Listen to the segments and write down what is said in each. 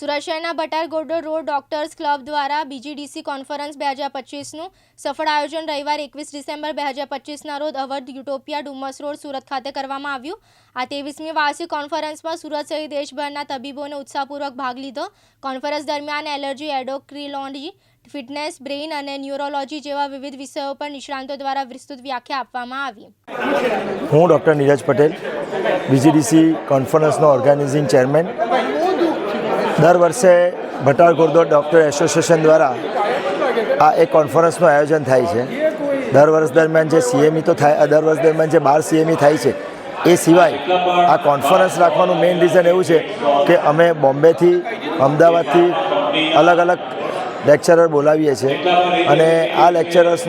સુરત શહેરના ભટારગોડો road doctors club દ્વારા બીજીડીસી conference બે હજાર પચીસનું. સફળ આયોજન રવિવાર એકવીસ ડિસેમ્બર બે હજાર પચીસના રોજ અવધ યુટોપિયા ડુમસ રોડ સુરત ખાતે કરવામાં આવ્યું. આ ત્રેવીસમી વાર્ષિક કોન્ફરન્સમાં સુરત સહિત દેશભરના તબીબોને ઉત્સાહપૂર્વક ભાગ લીધો. કોન્ફરન્સ દરમિયાન એલર્જી એડોક્રિલોજી ફિટનેસ, બ્રેઇન અને ન્યુરોલોજી જેવા વિવિધ વિષયો પર નિષ્ણાંતો દ્વારા વિસ્તૃત વ્યાખ્યા આપવામાં આવી. હું ડૉક્ટર નીરજ પટેલ, બીજીડીસી કોન્ફરન્સનો ઓર્ગેનાઇઝિંગ ચેરમેન. દર વર્ષે ભટાર ગોરદોડ ડૉક્ટર એસોસિએશન દ્વારા આ એક કોન્ફરન્સનું આયોજન થાય છે. દર વર્ષ દરમિયાન જે સીએમઈ તો થાય દર વર્ષ દરમિયાન જે બાર સીએમઈ થાય છે, એ સિવાય આ કોન્ફરન્સ રાખવાનું મેઇન રીઝન એવું છે કે અમે બોમ્બેથી, અમદાવાદથી અલગ અલગ લેક્ચરર બોલાવીએ છીએ. અને આ લેક્ચરર્સ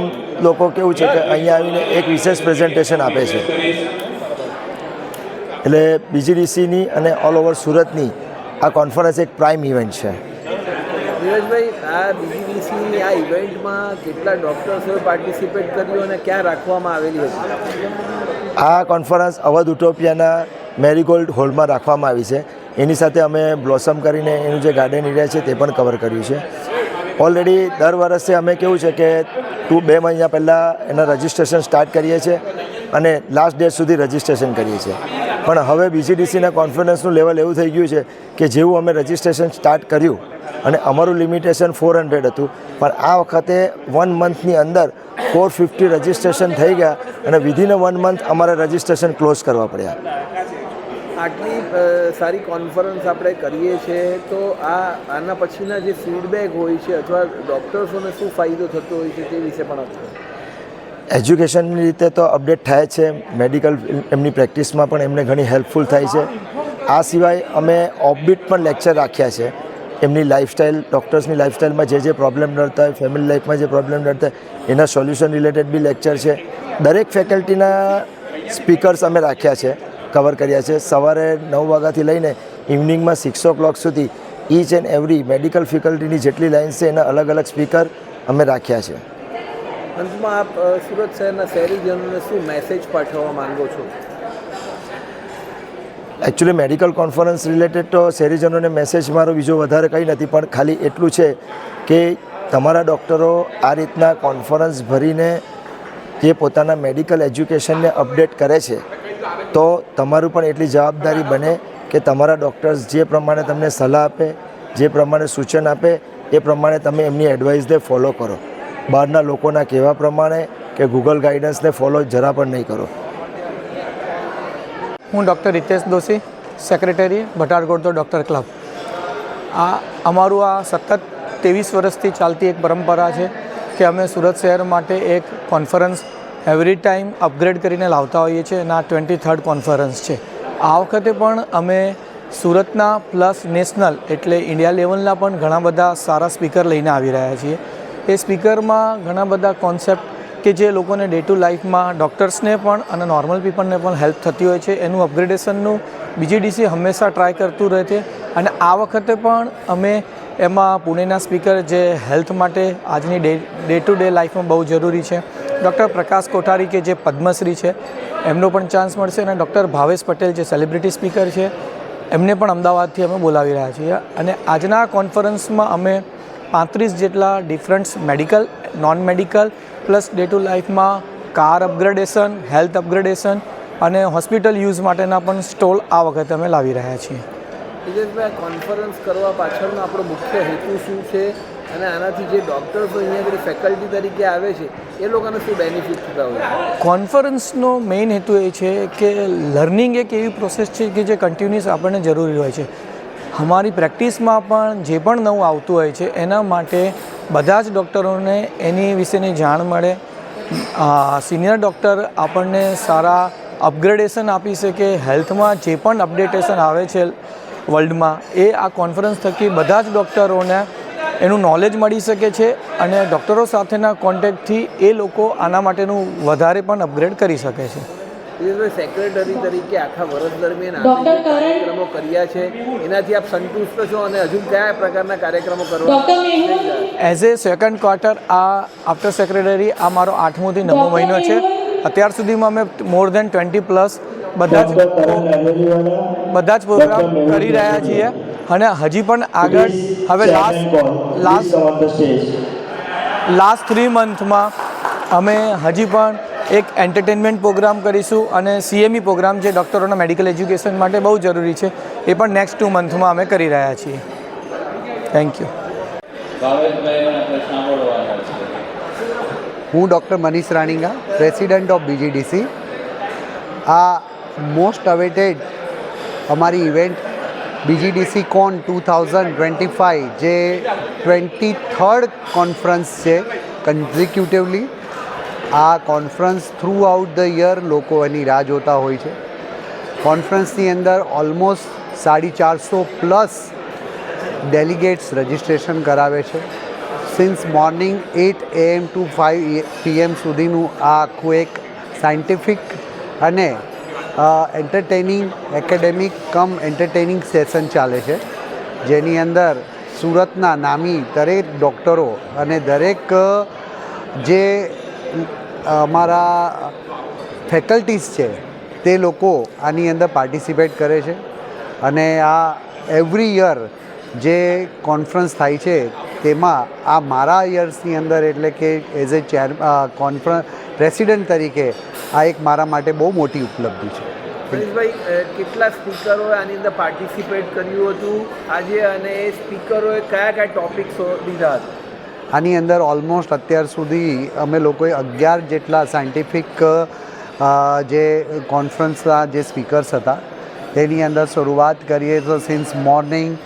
લોકો કેવું છે કે અહીંયા આવીને એક વિશેષ પ્રેઝન્ટેશન આપે છે. એટલે બીજીડીસીની અને ઓલ ઓવર સુરતની આ કોન્ફરન્સ એક પ્રાઇમ ઇવેન્ટ છે. નીરજભાઈ આ બીજીડીસીની આ ઇવેન્ટમાં કેટલા ડૉક્ટર્સોએ પાર્ટિસિપેટ કર્યું અને ક્યાં રાખવામાં આવેલી હતી? આ કોન્ફરન્સ અવધ ઉટોપિયાના મેરીગોલ્ડ હોલમાં રાખવામાં આવી છે. એની સાથે અમે બ્લોસમ કરીને એનું જે ગાર્ડન એરિયા છે તે પણ કવર કર્યું છે. ઓલરેડી દર વર્ષે અમે કેવું છે કે ટુ બે મહિના પહેલાં એના રજિસ્ટ્રેશન સ્ટાર્ટ કરીએ છીએ અને લાસ્ટ ડેટ સુધી રજિસ્ટ્રેશન કરીએ છીએ. પણ હવે બીજીડીસીના કોન્ફરન્સનું લેવલ એવું થઈ ગયું છે કે જેવું અમે રજિસ્ટ્રેશન સ્ટાર્ટ કર્યું અને અમારું લિમિટેશન ફોર હંડ્રેડ હતું. પણ આ વખતે વન મંથની અંદર ફોર ફિફ્ટી રજિસ્ટ્રેશન થઈ ગયા અને વિધિન વન મંથ અમારે રજિસ્ટ્રેશન ક્લોઝ કરવા પડ્યા. આટલી સારી કોન્ફરન્સ આપણે કરીએ છીએ તો આ, આના પછીના જે ફીડબેક હોય છે અથવા ડૉક્ટર્સોને શું ફાયદો થતો હોય છે તે વિશે પણ આપો એજ્યુકેશનની રીતે તો અપડેટ થાય છે, મેડિકલ એમની પ્રેક્ટિસમાં પણ એમને ઘણી હેલ્પફુલ થાય છે. આ સિવાય અમે ઓફબીટ પણ લેક્ચર રાખ્યા છે. એમની લાઇફસ્ટાઈલ ડૉક્ટર્સની લાઇફસ્ટાઈલમાં જે જે પ્રોબ્લેમ નડતા હોય, ફેમિલી લાઈફમાં જે પ્રોબ્લેમ નડતા હોય, એના સોલ્યુશન રિલેટેડ બી લેક્ચર છે. દરેક ફેકલ્ટીના સ્પીકર્સ અમે રાખ્યા છે, કવર કર્યા છે. સવારે નવ વાગ્યાથી લઈને ઇવનિંગમાં સિક્સ ઓ ક્લોક સુધી ઈચ એન્ડ એવરી મેડિકલ ફેકલ્ટીની જેટલી લાઇન્સ છે, એના અલગ અલગ સ્પીકર અમે રાખ્યા છે. અંતમાં આપ સુરત શહેરના શહેરીજનોને શું મેસેજ પાઠવવા માંગો છો? એકચ્યુઅલી મેડિકલ કોન્ફરન્સ રિલેટેડ તો શહેરીજનોને મેસેજ મારો બીજો વધારે કંઈ નથી, પણ ખાલી એટલું છે કે તમારા ડૉક્ટરો આ રીતના કોન્ફરન્સ ભરીને જે પોતાના મેડિકલ એજ્યુકેશનને અપડેટ કરે છે, તો તમારું પણ એટલી જવાબદારી બને કે તમારા ડૉક્ટર્સ જે પ્રમાણે તમને સલાહ આપે, જે પ્રમાણે સૂચન આપે, એ પ્રમાણે તમે એમની એડવાઇસને ફોલો કરો. બહારના લોકોના કહેવા પ્રમાણે કે ગૂગલ ગાઈડન્સને ફોલો જરા પણ નહીં કરો. હું ડૉક્ટર રિતેશ દોશી સેક્રેટરી ભટારગોડતો ડૉક્ટર ક્લબ. આ અમારું આ સતત ત્રેવીસ વર્ષથી ચાલતી એક પરંપરા છે કે અમે સુરત શહેર માટે એક કોન્ફરન્સ એવરી ટાઈમ અપગ્રેડ કરીને લાવતા હોઈએ છીએ અને આ ટ્વેન્ટી થર્ડ કોન્ફરન્સ છે. આ વખતે પણ અમે સુરતના પ્લસ નેશનલ એટલે ઇન્ડિયા લેવલના પણ ઘણા બધા સારા સ્પીકર લઈને આવી રહ્યા છીએ. એ સ્પીકરમાં ઘણા બધા કોન્સેપ્ટ કે જે લોકોને ડે ટુ લાઈફમાં ડૉક્ટર્સને પણ અને નોર્મલ પીપલને પણ હેલ્પ થતી હોય છે. એનું અપગ્રેડેશનનું બીજીડીસી હંમેશા ટ્રાય કરતું રહે છે. અને આ વખતે પણ અમે એમાં પુણેના સ્પીકર જે હેલ્થ માટે આજની ડે ડે ટુ ડે લાઈફમાં બહુ જરૂરી છે. ડૉક્ટર પ્રકાશ કોઠારી કે જે પદ્મશ્રી છે, એમનો પણ ચાન્સ મળશે અને ડૉક્ટર ભાવેશ પટેલ જે સેલિબ્રિટી સ્પીકર છે, એમને પણ અમદાવાદથી અમે બોલાવી રહ્યા છીએ. અને આજના કોન્ફરન્સમાં અમે પાંત્રીસ જેટલા different medical non medical plus day to લાઈફમાં કાર અપગ્રેડેશન હેલ્થ અપગ્રેડેશન અને હોસ્પિટલ યુઝ માટેના પણ સ્ટોલ આ વખતે અમે લાવી રહ્યા છીએ. નીરજભાઈ કોન્ફરન્સ કરવા પાછળનો આપણો મુખ્ય હેતુ શું છે? અને આનાથી જે ડૉક્ટર્સો અહીંયા આગળ ફેકલ્ટી તરીકે આવે છે એ લોકોને શું બેનિફિટ થતા હોય કોન્ફરન્સનો મેઇન હેતુ એ છે કે લર્નિંગ એક એવી પ્રોસેસ છે કે જે કન્ટિન્યુઅસ આપણને જરૂરી હોય છે. અમારી પ્રેક્ટિસમાં પણ જે પણ નવું આવતું હોય છે, એના માટે બધા જ ડૉક્ટરોને એની વિશેની જાણ મળે. સિનિયર ડૉક્ટર આપણને સારા અપગ્રેડેશન આપી શકે, હેલ્થમાં જે પણ અપડેટેશન આવે છે વર્લ્ડમાં, એ આ કોન્ફરન્સ થકી બધા જ ડૉક્ટરોને એનું નોલેજ મળી શકે છે અને ડૉક્ટરો સાથેના કોન્ટેક્ટથી એ લોકો આના માટેનું વધારે પણ અપગ્રેડ કરી શકે છે. સેક્રેટરી તરીકે આખા વર્ષ દરમિયાન કાર્યક્રમો કર્યા છે. એનાથી આપ સંતુષ્ટ છો અને હજુ કયા પ્રકારના કાર્યક્રમો કરો એઝ એ સેકન્ડ ક્વાર્ટર આ આફ્ટર સેક્રેટરી આ મારો આઠમોથી નવમો મહિનો છે. અત્યાર સુધીમાં અમે મોર દેન ટ્વેન્ટી પ્લસ બધા જ બધા જ પ્રોગ્રામ કરી રહ્યા છીએ. અને હજી પણ આગળ હવે લાસ્ટ લાસ્ટ લાસ્ટ થ્રી મંથમાં અમે હજી પણ એક એન્ટરટેનમેન્ટ પ્રોગ્રામ કરીશું અને સીએમઈ પ્રોગ્રામ જે ડૉક્ટરોના મેડિકલ એજ્યુકેશન માટે બહુ જરૂરી છે એ પણ નેક્સ્ટ ટુ મંથમાં અમે કરી રહ્યા છીએ. થેન્ક યુ હું doctor Manish Raninga president of BGDC આ મોસ્ટ અવેટેડ અમારી event BGDC con two thousand twenty five જે ટ્વેન્ટી થર્ડ કોન્ફરન્સ છે કન્ઝિક્યુટિવલી આ conference throughout the year લોકો એની રાહ જોતા હોય છે. કોન્ફરન્સની અંદર ઓલમોસ્ટ સાડી ચારસો પ્લસ ડેલિગેટ્સ રજિસ્ટ્રેશન કરાવે છે. Since morning at AM to five PM સુધીનું આ આખું એક સાયન્ટિફિક અને entertaining academic cum entertaining session ચાલે છે. જેની અંદર સુરતના નામી દરેક ડૉક્ટરો અને દરેક જે અમારા ફેકલ્ટીઝ છે, તે લોકો આની અંદર પાર્ટિસિપેટ કરે છે. અને આ એવરી યર જે કોન્ફરન્સ થાય છે, તેમાં આ મારા યર્સની અંદર એટલે કે as a chair conference president તરીકે આ એક મારા માટે બહુ મોટી ઉપલબ્ધિ છે. મનીષભાઈ કેટલા સ્પીકરોએ આની અંદર પાર્ટિસિપેટ કર્યું હતું આજે અને એ સ્પીકરોએ કયા કયા ટોપિક્સો લીધા હતા? આની અંદર ઓલમોસ્ટ અત્યાર સુધી અમે લોકોએ અગિયાર જેટલા સાયન્ટિફિક જે કોન્ફરન્સના જે સ્પીકર્સ હતા, તેની અંદર શરૂઆત કરીએ. તો સિન્સ મોર્નિંગ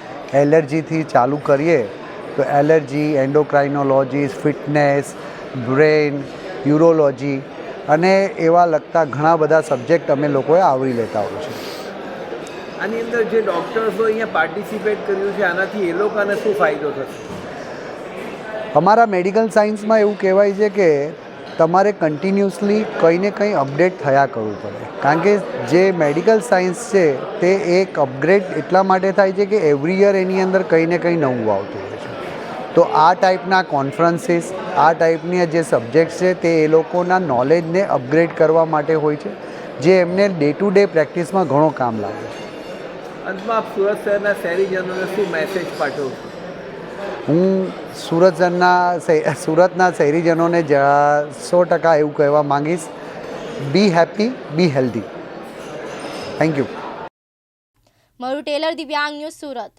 એલર્જીથી ચાલુ કરીએ, તો allergy endocrinology fitness brain urology અને એવા લગતા ઘણા બધા સબ્જેક્ટ અમે લોકોએ આવરી લેતા હોય છે. આની અંદર જે ડૉક્ટર્સો અહીંયા પાર્ટિસિપેટ કર્યું છે, આનાથી એ લોકોને શું ફાયદો થશે? અમારા મેડિકલ સાયન્સમાં એવું કહેવાય છે કે તમારે કન્ટિન્યુઅસલી કંઈ ને કંઈ અપડેટ થયા કરવું પડે. કારણ કે જે મેડિકલ સાયન્સ છે, તે એક અપગ્રેડ એટલા માટે થાય છે કે એવરી યર એની અંદર કંઈ ને કંઈ નવું આવતું હોય છે. તો આ ટાઈપના કોન્ફરન્સીસ આ ટાઈપની જે સબ્જેક્ટ્સ છે, તે એ લોકોના નોલેજને અપગ્રેડ કરવા માટે હોય છે, જે એમને ડે ટુ ડે પ્રેક્ટિસમાં ઘણો કામ લાગે છે. અંતમાં સુરત શહેરના શહેરીજનોને શું મેસેજ પાઠવશો હું સુરતના સુરતના શહેરીજનોને સો ટકા એવું કહેવા માંગીશ. Be happy be healthy thank you મારું ટેલર દિવ્યાંગ ન્યૂઝ સુરત.